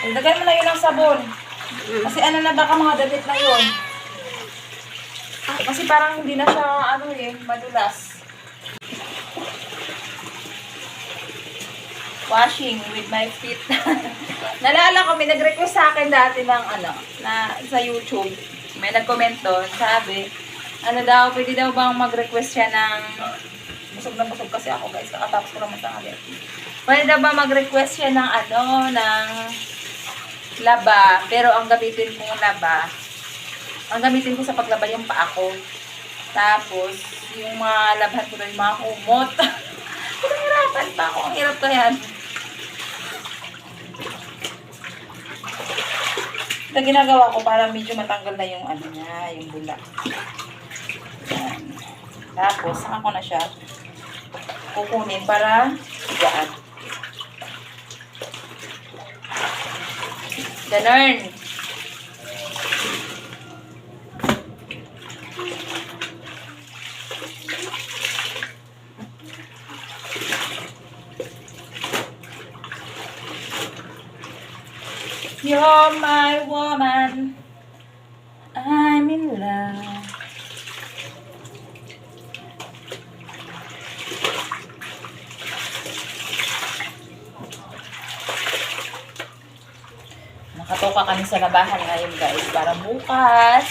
Lagyan mo na yun ng sabon. Kasi ano na baka mga damit na yun. Kasi parang hindi na siya ano eh, madulas. Washing with my feet. Nalala ko, may nag-request sa akin dati ng ano, na sa YouTube. May nag-comment doon, sabi, ano daw, pwede daw bang mag-request siya ng, busog na busog kasi ako guys, kakatapos ko naman sa akin. Pwede daw ba mag-request siya ng ano, ng laba, pero ang gamitin kong laba, ang gamitin ko sa paglaba yung paa ko. Tapos, yung mga labhan ko doon, yung mga kumot. Pinahirapan pa ako. Ang hirap ko yan. Ito ginagawa ko para medyo matanggal na yung ano niya, yung bula. Yan. Tapos, saka ko na siya kukunin para gaan. Ganon. You're my woman. I'm in love. Nakatoka kami sa labahan ngayon guys para bukas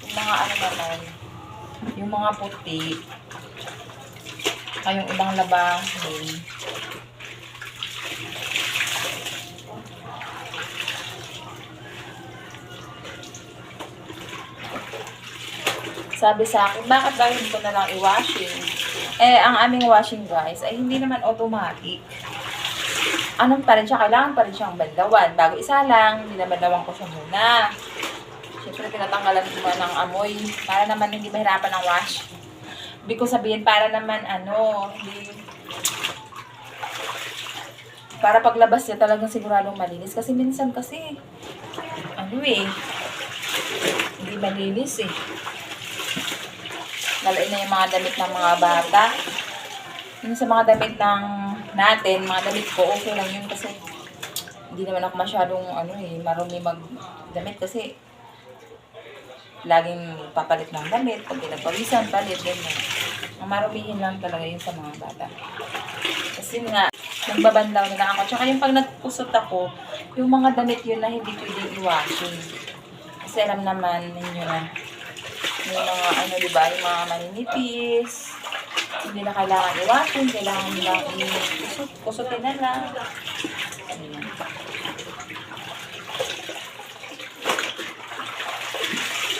yung mga ano naman yung mga puti ay yung ibang labahin sabi sa akin, bakit daw hindi ko na lang i-washing? Eh, ang aming washing guys ay hindi naman automatic. Anong pa rin siya? Kailangan pa rin siyang bandawan. Bago isa lang, binabandawan ko siya muna. Siyempre, tinatanggalan ko muna ng amoy para naman hindi mahirapan ang wash. Ibig ko sabihin, para naman ano, hindi... Para paglabas niya talagang siguradong malinis. Kasi minsan kasi, ano eh, hindi malinis eh. Lalain na yung mga damit ng mga bata. Yung sa mga damit ng natin, mga damit ko, okay lang yun kasi hindi naman ako masyadong ano eh, marumi magdamit kasi laging papalit ng damit, pag pinagpawisan, palit, ganyan. Marumihin lang talaga yun sa mga bata. Kasi nga, nagbabandaw na ako. Tsaka yung pag nagpusot ako, yung mga damit yun na hindi pwedeng i-washing. Kasi alam naman ninyo na, yung mga ano, di ba, yung mga maninipis, hindi na kailangan i-washing, kailangan lang i-kusot, kusutin na lang. Ayan.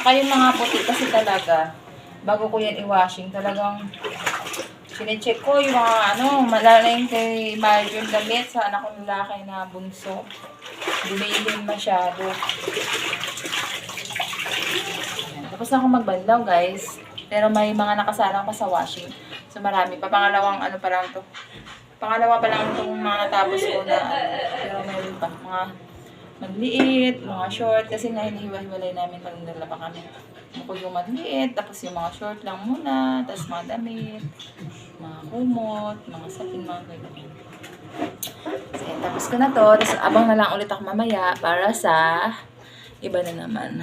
Saka yung mga puti kasi talaga, bago ko yan i-washing, talagang sinecheck ko yung mga ano, malalang kay Marjo yung damit sa anak kong lalaki na bunso. Dumilim masyado. Tapos na ako magbandaw, guys. Pero may mga nakasalang pa sa washing. So, marami pa. Pangalawang ano pa lang to. Pangalawa pa lang itong mga natapos ko na ano. Pero mayroon pa. Mga magliit, mga short. Kasi nga hinihiwa-hiwalay namin pag naglalaba kami. Bukod yung magliit, tapos yung mga short lang muna, tapos mga damit, mga kumot, mga sapin, mga ganyan. So, tapos ko na to. Tapos abang na lang ulit ako mamaya para sa iba na naman.